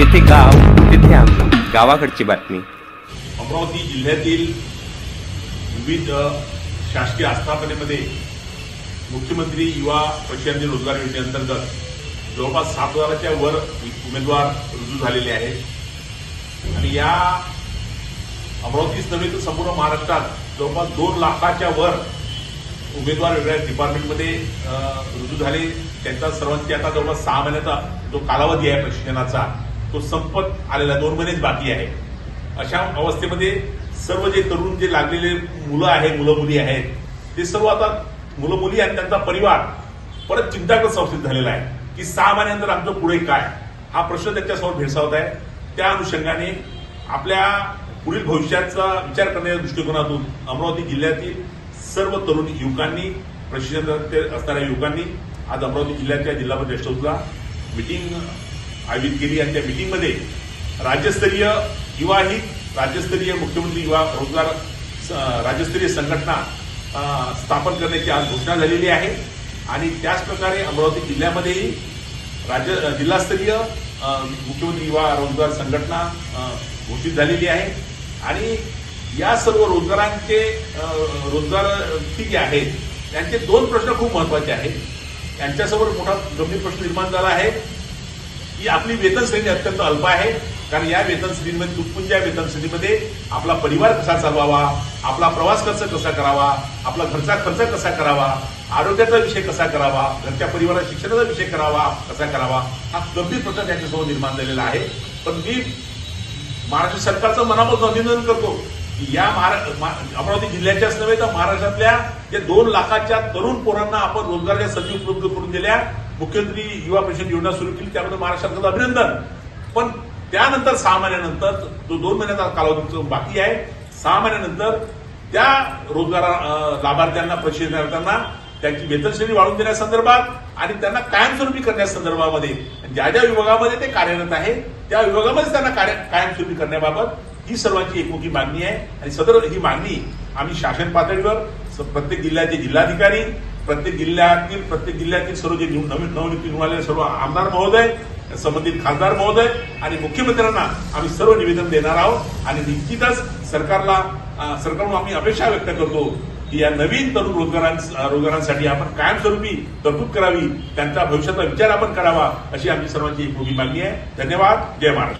जेथे गाव तिथे आम्ही गावाकडची बातमी. अमरावती जिल्ह्यातील विविध शासकीय आस्थापनेमध्ये मुख्यमंत्री युवा प्रशिक्षण रोजगार योजनेअंतर्गत जवळपास सात हजाराच्या वर उमेदवार रुजू झालेले आहेत. आणि या अमरावतीच नव्हे तर संपूर्ण महाराष्ट्रात जवळपास दोन लाखाच्या वर उमेदवार वेगवेगळ्या डिपार्टमेंटमध्ये रुजू झाले. त्यांचा सर्वांची आता जवळपास सहा महिन्याचा जो कालावधी आहे प्रशिक्षणाचा तो संपत आलेला दोन महिनेच बाकी आहे. अशा अवस्थेमध्ये सर्व जे तरुण जे लागलेले मुलं आहेत मुलं मुली आहेत ते सर्व आता मुलं मुली आणि त्यांचा परिवार परत चिंताग्रस्त अवस्थेत झालेला आहे की सहा महिन्यानंतर आमचं पुढे काय? हा प्रश्न त्यांच्यासमोर भेडसावत आहे. त्या अनुषंगाने आपल्या पुढील भविष्याचा विचार करण्याच्या दृष्टिकोनातून अमरावती जिल्ह्यातील सर्व तरुण युवकांनी प्रशिक्षण असणाऱ्या युवकांनी आज अमरावती जिल्ह्याच्या जिल्हा परिषद मीटिंग मिटिंग आयोजित केली आणि त्या मिटिंगमध्ये राज्यस्तरीय युवा हित राज्यस्तरीय मुख्यमंत्री युवा रोजगार स- राज्यस्तरीय संघटना स्थापन करण्याची आज घोषणा झालेली आहे. आणि त्याच प्रकारे अमरावती जिल्ह्यामध्येही राज्य जिल्हास्तरीय मुख्यमंत्री युवा रोजगार संघटना घोषित झालेली आहे. आणि या सर्व रोजगारांचे रोजगार जे आहेत त्यांचे दोन प्रश्न खूप महत्त्वाचे आहेत. त्यांच्यासमोर मोठा गंभीर प्रश्न निर्माण झाला आहे. की आपली वेतन श्रेणी अत्यंत अल्प आहे. कारण या वेतन श्रेणीमध्ये तुटपुंज्या वेतन श्रेणीमध्ये आपला परिवार कसा चालवावा आपला प्रवास खर्च कसा करावा आपला घरचा खर्च कसा करावा आरोग्याचा विषय कसा करावा घरच्या परिवारात शिक्षणाचा विषय करावा कसा करावा हा गंभीर प्रश्न त्यांच्यासमोर निर्माण झालेला आहे. पण मी महाराष्ट्र सरकारचं मनापासून अभिनंदन करतो की या महारा- मा- अमरावती जिल्ह्याच्याच नव्हे तर महाराष्ट्रातल्या या दोन लाखाच्या तरुण पोरांना आपण रोजगाराच्या संधी उपलब्ध करून दिल्या मुख्यमंत्री युवा परिषद योजना सुरू केली त्याबद्दल महाराष्ट्र सरकारचं अभिनंदन. पण त्यानंतर सहा महिन्यानंतर जो दोन महिन्याचा कालावधी बाकी आहे सहा महिन्यानंतर त्या रोजगार लाभार्थ्यांना प्रशिक्षणार्थ्यांना त्यांची वेतनश्रेणी वाढवून देण्यासंदर्भात आणि त्यांना कायमस्वरूपी करण्यासंदर्भामध्ये ज्या ज्या विभागामध्ये ते कार्यरत आहे त्या विभागामध्ये त्यांना कार्य कायमस्वरूपी करण्याबाबत ही सर्वांची एकमुखी मागणी आहे. आणि सदर ही मागणी आम्ही शासन पातळीवर स- प्रत्येक जिल्ह्याचे जिल्हाधिकारी प्रत्येक जिल्ह्यातील प्रत्येक जिल्ह्यातील सर्व जे नवीन नवनियुक्त निवडून आलेले सर्व आमदार महोदय संबंधित खासदार महोदय आणि मुख्यमंत्र्यांना आम्ही सर्व निवेदन देणार आहोत. आणि निश्चितच सरकारला अं, सरकारकडून आम्ही अपेक्षा व्यक्त करतो की या नवीन तरुण रोजगारां रोजगारांसाठी आपण कायमस्वरूपी तरतूद करावी त्यांचा भविष्याचा विचार आपण करावा अशी आमची सर्वांची एक मागणी आहे. धन्यवाद. जय महाराष्ट्र.